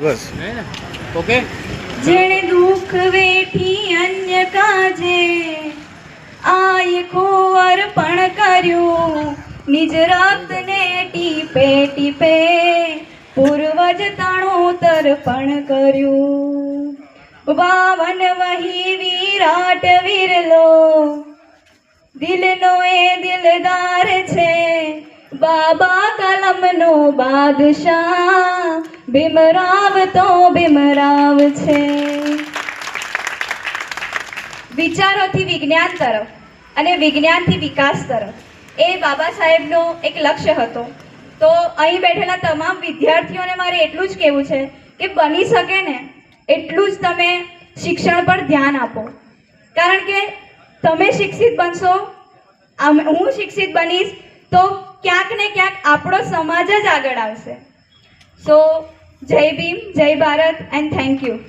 બસ. Okay. જેણે દુઃખ વેઠી અન્ય કાજે આયખો અર્પણ કર્યું. નિજ રક્તને ટીપે ટીપે પૂર્વજ તાણું તર્પણ કર્યું. વાવન વહી વિરાટ વિરલો. દિલનો એ દિલદાર છે. બાબા કલમનો બાદશાહ. ભીમરાવ તો ભીમરાવ છે. વિચારોથી વિજ્ઞાન તરફ અને વિજ્ઞાનથી વિકાસ તરફ. એ બાબા સાહેબનો એક લક્ષ્ય હતો. તો અહીં બેઠેલા તમામ વિદ્યાર્થીઓને મારે એટલું જ કહેવું છે કે બની શકે ને એટલું જ તમે શિક્ષણ પર ધ્યાન આપો. કારણ કે તમે શિક્ષિત બનશો હું શિક્ષિત બનીશ, તો ક્યાંક ને ક્યાંક આપણો સમાજ જ આગળ આવશે. સો Jai Bhim, Jai Bharat and thank you.